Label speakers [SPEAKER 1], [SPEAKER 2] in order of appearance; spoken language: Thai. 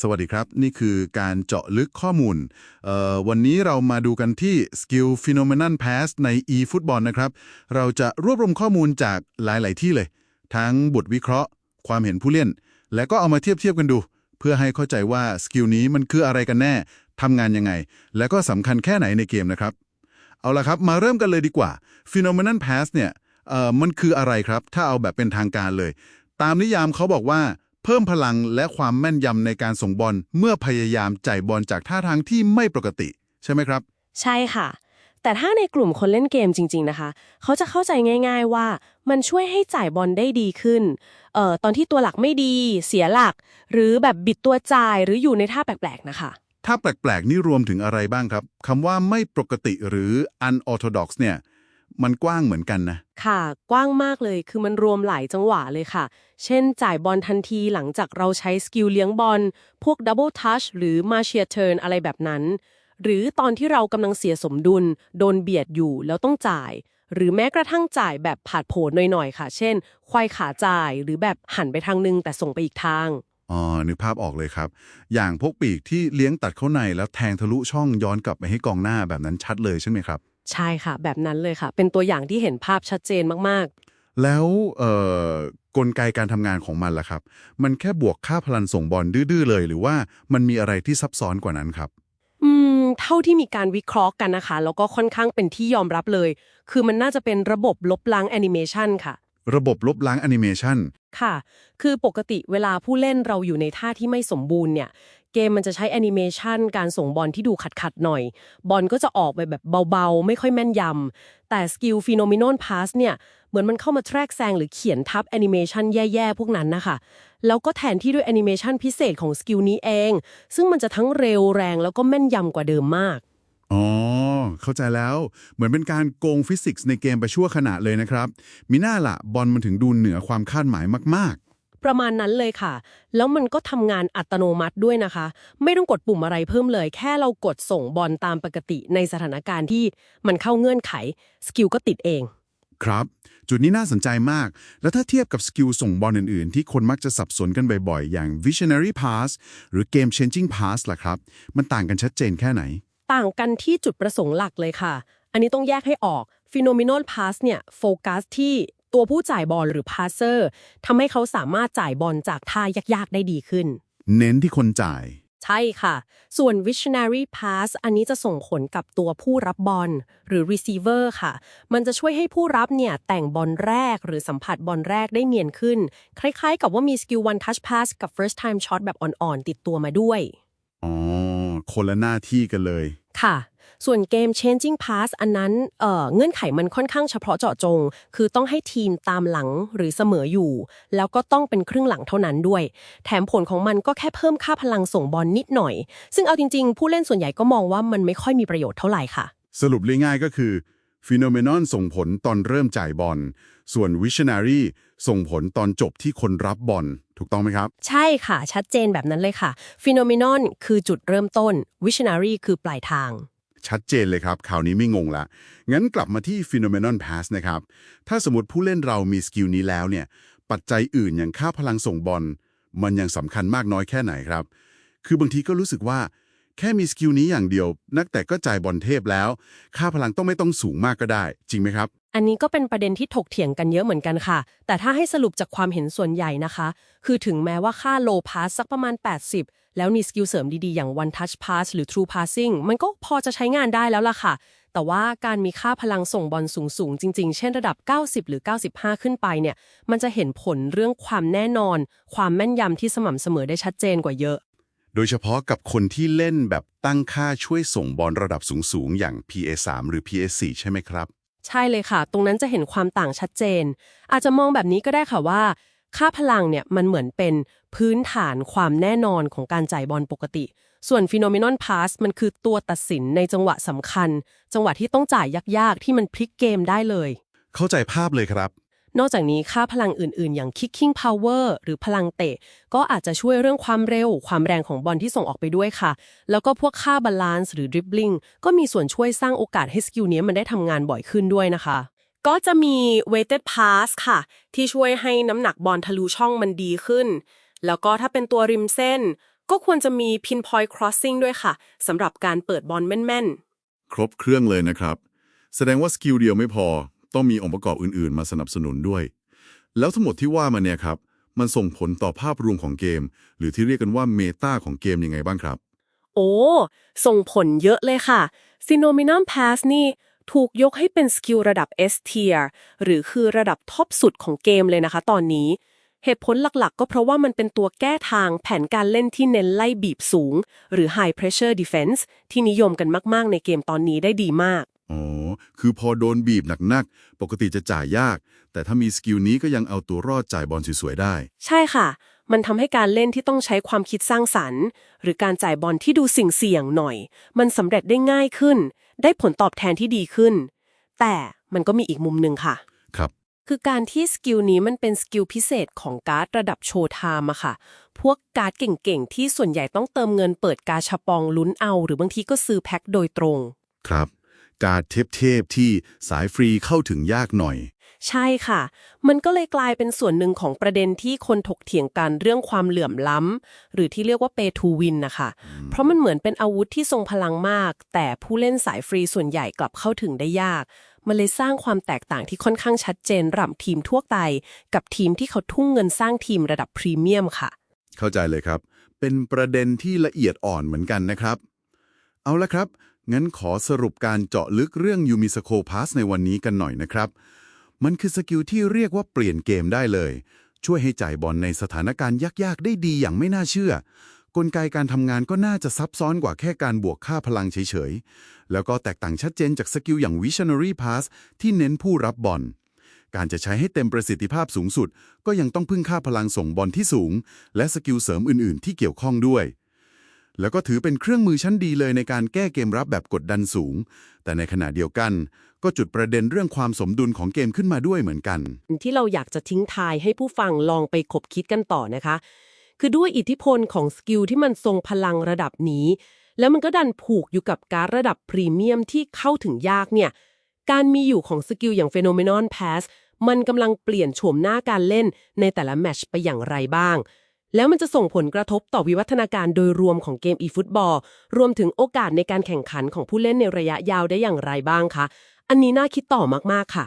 [SPEAKER 1] สวัสดีครับ นี่คือการเจาะลึกข้อมูล วันนี้เรามาดูกันที่ Skill Phenomenon Pass ใน eFootball นะครับ เราจะรวบรวมข้อมูลจากหลาย ๆ ที่เลย ทั้งบทวิเคราะห์ ความเห็นผู้เล่น และก็เอามาเทียบเทียบกันดู เพื่อให้เข้าใจว่าสกิลนี้มันคืออะไรกันแน่ทำงานยังไง และก็สำคัญแค่ไหนในเกมนะครับ เอาละครับ มาเริ่มกันเลยดีกว่า Phenomenon Pass เนี่ยมันคืออะไรครับ ถ้าเอาแบบเป็นทางการเลย ตามนิยามเขาบอกว่า เพิ่มพลังและความแม่นยำในการส่งบอลเมื่อพยายามจ่ายบอลจากท่าทางที่ไม่ปกติ ใช่ไหมครับ
[SPEAKER 2] ใช่ค่ะ แต่ถ้าในกลุ่มคนเล่นเกมจริง ๆนะคะ เขาจะเข้าใจง่าย ๆ ว่ามันช่วยให้จ่ายบอลได้ดีขึ้นเอ่อตอนที่ตัวหลักไม่ดี เสียหลัก หรือแบบบิดตัวจ่ายหรืออยู่ในท่าแปลกๆนะคะ
[SPEAKER 1] ถ้าแปลกๆนี่รวมถึงอะไรบ้างครับคำว่าไม่ปกติหรือ unorthodox เนี่ย มันกว้างเหมือนกันนะ
[SPEAKER 2] ค่ะ กว้างมากเลยคือมันรวมหลายจังหวะเลยค่ะ เช่นจ่ายบอลทันทีหลังจากเราใช้สกิลเลี้ยงบอล พวก Double Touch หรือ m a r t i a Turn อะไรแบบนั้น หรือตอนที่เรากำลังเสียสมดุล โดนเบียดอยู่แล้วต้องจ่าย หรือแม้กระทั่งจ่ายแบบผาดโผนหน่อยๆค่ะ เช่น ควายขาจ่ายหรือแบบหันไปทางนึงแต่ส่งไปอีกทาง
[SPEAKER 1] อ๋อนึกภาพออกเลยครับ อย่างพวกปีกที่เลี้ยงตัดเข้าในแล้วแทงทะลุช่องย้อนกลับไปให้กองหน้าแบบนั้นชัดเลยใช่ไหมครับ
[SPEAKER 2] ใช่ค่ะ แบบนั้นเลยค่ะ เป็นตัวอย่างที่เห็นภาพชัดเจนมากๆ
[SPEAKER 1] แล้วเอ่อกลไกการทำงานของมันล่ะครับ มันแค่บวกค่าพลังส่งบอลดื้อๆเลย หรือว่ามันมีอะไรที่ซับซ้อนกว่านั้นครับ
[SPEAKER 2] อืม เท่าที่มีการวิเคราะห์กันนะคะ แล้วก็ค่อนข้างเป็นที่ยอมรับเลย คือมันน่าจะเป็นระบบลบล้างแอนิเมชันค่ะ
[SPEAKER 1] ระบบลบล้างแอนิเมชัน
[SPEAKER 2] ค่ะ คือปกติเวลาผู้เล่นเราอยู่ในท่าที่ไม่สมบูรณ์เนี่ย เกมมันจะใช้แอนิเมชันการส่งบอลที่ดูขัดๆหน่อย บอลก็จะออกไปแบบเบาๆ ไม่ค่อยแม่นยำ แต่สกิลฟีโนมิโนนพาสเนี่ยเหมือนมันเข้ามาแทรกแซงหรือเขียนทับแอนิเมชันแย่ๆ พวกนั้นนะคะแล้วก็แทนที่ด้วยแอนิเมชันพิเศษของสกิลนี้เอง ซึ่งมันจะทั้งเร็วแรงแล้วก็แม่นยำกว่าเดิมมาก
[SPEAKER 1] อ๋อ เข้าใจแล้ว เหมือนเป็นการโกงฟิสิกส์ในเกมไปชั่วขณะเลยนะครับมิน่าละบอลมันถึงดูเหนือความคาดหมายมาก
[SPEAKER 2] ประมาณนั้นเลยค่ะ แล้วมันก็ทำงานอัตโนมัติด้วยนะคะ ไม่ต้องกดปุ่มอะไรเพิ่มเลย แค่เรากดส่งบอลตามปกติในสถานการณ์ที่มันเข้าเงื่อนไข สกิลก็ติดเอง
[SPEAKER 1] ๆครับ จุดนี้น่าสนใจมาก แล้วถ้าเทียบกับสกิลส่งบอลอื่น ๆ ที่คนมักจะสับสนกันบ่อย ๆ อย่าง visionary pass หรือ game changing pass ล่ะครับ มันต่างกันชัดเจนแค่ไหน
[SPEAKER 2] ต่างกันที่จุดประสงค์หลักเลยค่ะ อันนี้ต้องแยกให้ออก phenomenal pass เนี่ยโฟกัสที่ ตัวผู้จ่ายบอลหรือ passer ทำให้เขาสามารถจ่ายบอลจากท่ายากๆ ได้ดีขึ้น
[SPEAKER 1] เน้นที่คนจ่าย
[SPEAKER 2] ใช่ค่ะ ส่วน visionary pass อันนี้จะส่งผลกับตัวผู้รับบอลหรือ receiver ค่ะ มันจะช่วยให้ผู้รับเนี่ยแต่งบอลแรกหรือสัมผัสบอลแรกได้เนียนขึ้น คล้ายๆ กับว่ามีสกิล one touch pass กับ first time shot แบบอ่อนๆ ติดตัวมาด้วย
[SPEAKER 1] อ๋อ คนละหน้าที่กันเลย
[SPEAKER 2] ค่ะ ส่วนเกม changing pass อันนั้นเอ่อเงื่อนไขมันค่อนข้างเฉพาะเจาะจง คือต้องให้ทีมตามหลังหรือเสมออยู่ แล้วก็ต้องเป็นครึ่งหลังเท่านั้นด้วย แถมผลของมันก็แค่เพิ่มค่าพลังส่งบอลนิดหน่อย ซึ่งเอาจริง ๆ ผู้เล่นส่วนใหญ่ก็มองว่ามันไม่ค่อยมีประโยชน์เท่าไหร่ค่ะ
[SPEAKER 1] สรุปง่ายๆก็คือ phenomenon ส่งผลตอนเริ่มจ่ายบอล ส่วน visionary ส่งผลตอนจบที่คนรับบอล ถูกต้องไหมครับ
[SPEAKER 2] ใช่ค่ะ ชัดเจนแบบนั้นเลยค่ะ phenomenon คือจุดเริ่มต้น visionary คือปลายทาง
[SPEAKER 1] ชัดเจนเลยครับคราวนี้ไม่งงละ งั้นกลับมาที่ phenomenon pass นะครับ ถ้าสมมติผู้เล่นเรามีสกิลนี้แล้วเนี่ย ปัจจัยอื่นอย่างค่าพลังส่งบอล มันยังสำคัญมากน้อยแค่ไหนครับ คือบางทีก็รู้สึกว่า แค่มีสกิลนี้อย่างเดียว นักแต่ก็จ่ายบอลเทพแล้ว ค่าพลังต้องไม่ต้องสูงมากก็ได้ จริงไหมครับ
[SPEAKER 2] อันนี้ก็เป็นประเด็นที่ถกเถียงกันเยอะเหมือนกันค่ะ แต่ถ้าให้สรุปจากความเห็นส่วนใหญ่นะคะ คือถึงแม้ว่าค่า low pass สักประมาณ 80 แล้วมีสกิลเสริมดีๆ อย่าง one touch pass หรือ true passing มันก็พอจะใช้งานได้แล้วล่ะค่ะ แต่ว่าการมีค่าพลังส่งบอลสูงๆ จริงๆ เช่นระดับ 90 หรือ 95 ขึ้นไปเนี่ย มันจะเห็นผลเรื่องความแน่นอน ความแม่นยำที่สม่ำเสมอได้ชัดเจนกว่าเยอะ
[SPEAKER 1] โดยเฉพาะกับคนที่เล่นแบบตั้งค่าช่วยส่งบอลระดับสูง ๆ อย่าง PA3 หรือ PS4 ใช่ไหมครับ
[SPEAKER 2] ใช่เลยค่ะ ตรงนั้นจะเห็นความต่างชัดเจน อาจจะมองแบบนี้ก็ได้ค่ะว่า ค่าพลังเนี่ยมันเหมือนเป็นพื้นฐานความแน่นอนของการจ่ายบอลปกติ ส่วน Phenomenon Pass มันคือตัวตัดสินในจังหวะสำคัญ จังหวะที่ต้องจ่ายยากๆ ที่มันพลิกเกมได้เลย
[SPEAKER 1] เข้าใจภาพเลยครับ
[SPEAKER 2] นอกจากนี้ค่าพลังอื่นๆ อย่าง kicking power หรือพลังเตะ ก็อาจจะช่วยเรื่องความเร็ว ความแรงของบอลที่ส่งออกไปด้วยค่ะ แล้วก็พวกค่าบาลานซ์หรือ dribbling ก็มีส่วนช่วยสร้างโอกาสให้สกิลนี้มันได้ทำงานบ่อยขึ้นด้วยนะคะ ก็จะมี weighted pass ค่ะ ที่ช่วยให้น้ำหนักบอลทะลุช่องมันดีขึ้น แล้วก็ถ้าเป็นตัวริมเส้น ก็ควรจะมี pinpoint crossing ด้วยค่ะสำหรับการเปิดบอลแม่น
[SPEAKER 1] ครบเครื่องเลยนะครับ แสดงว่าสกิลเดียวไม่พอ ต้องมีองค์ประกอบอื่นๆ มาสนับสนุนด้วย แล้วทั้งหมดที่ว่ามาเนี่ยครับ มันส่งผลต่อภาพรวมของเกม หรือที่เรียกกันว่าเมตาของเกมยังไงบ้างครับ
[SPEAKER 2] ๆโอ้ ส่งผลเยอะเลยค่ะ Phenomenon Pass นี่ ถูกยกให้เป็นสกิลระดับ S tier หรือคือระดับท็อปสุดของเกมเลยนะคะตอนนี้ เหตุผลหลักๆ ก็เพราะว่ามันเป็นตัวแก้ทางแผนการเล่นที่เน้นไล่บีบสูง หรือ High Pressure Defense ที่นิยมกันมากๆ ในเกมตอนนี้ได้ดีมาก
[SPEAKER 1] อ๋อ คือพอโดนบีบหนักๆ ปกติจะจ่ายยาก แต่ถ้ามีสกิลนี้ก็ยังเอาตัวรอดจ่ายบอลสวยๆ ได้
[SPEAKER 2] ใช่ค่ะ มันทำให้การเล่นที่ต้องใช้ความคิดสร้างสรรค์ หรือการจ่ายบอลที่ดูสิ่งเสี่ยงๆหน่อย มันสำเร็จได้ง่ายขึ้น ได้ผลตอบแทนที่ดีขึ้น แต่มันก็มีอีกมุมหนึ่งค่ะ
[SPEAKER 1] ครับ
[SPEAKER 2] คือการที่สกิลนี้มันเป็นสกิลพิเศษของการ์ดระดับโชว์ไทม์อะค่ะ พวกการ์ดเก่งๆ ที่ส่วนใหญ่ต้องเติมเงินเปิดกาชาปองลุ้นเอา หรือบางทีก็ซื้อแพ็คโดยตรง
[SPEAKER 1] ครับ การเทพๆที่สายฟรีเข้าถึงยากหน่อย
[SPEAKER 2] ใช่ค่ะ มันก็เลยกลายเป็นส่วนหนึ่งของประเด็นที่คนถกเถียงกันเรื่องความเหลื่อมล้ำ หรือที่เรียกว่า pay to win นะคะ เพราะมันเหมือนเป็นอาวุธที่ทรงพลังมาก แต่ผู้เล่นสายฟรีส่วนใหญ่กลับเข้าถึงได้ยาก มันเลยสร้างความแตกต่างที่ค่อนข้างชัดเจนระหว่างทีมทั่วไปกับทีมที่เขาทุ่มเงินสร้างทีมระดับพรีเมียมค่ะ
[SPEAKER 1] เข้าใจเลยครับ เป็นประเด็นที่ละเอียดอ่อนเหมือนกันนะครับ เอาละครับ งั้นขอสรุปการเจาะลึกเรื่องยูมิสโคพาสในวันนี้กันหน่อยนะครับ มันคือสกิลที่เรียกว่าเปลี่ยนเกมได้เลย ช่วยให้จ่ายบอลในสถานการณ์ยากๆ ได้ดีอย่างไม่น่าเชื่อกลไกการทำงานก็น่าจะซับซ้อนกว่าแค่การบวกค่าพลังเฉยๆ แล้วก็แตกต่างชัดเจนจากสกิลอย่าง Visionary Pass ที่เน้นผู้รับบอล การจะใช้ให้เต็มประสิทธิภาพสูงสุด ก็ยังต้องพึ่งค่าพลังส่งบอลที่สูง และสกิลเสริมอื่นๆ ที่เกี่ยวข้องด้วย แล้วก็ถือเป็นเครื่องมือชั้นดีเลยในการแก้เกมรับแบบกดดันสูง แต่ในขณะเดียวกัน ก็จุดประเด็นเรื่องความสมดุลของเกมขึ้นมาด้วยเหมือนกัน
[SPEAKER 2] ที่เราอยากจะทิ้งทายให้ผู้ฟังลองไปคบคิดกันต่อนะคะ คือด้วยอิทธิพลของสกิลที่มันทรงพลังระดับนี้ แล้วมันก็ดันผูกอยู่กับการระดับพรีเมียมที่เข้าถึงยากเนี่ยการมีอยู่ของสกิลอย่าง Phenomenon Pass มันกำลังเปลี่ยนโฉมหน้าการเล่นในแต่ละแมชไปอย่างไรบ้าง แล้วมันจะส่งผลกระทบต่อวิวัฒนาการโดยรวมของเกมอีฟุตบอลรวมถึงโอกาสในการแข่งขันของผู้เล่นในระยะยาวได้อย่างไรบ้างคะ อันนี้น่าคิดต่อมากๆค่ะ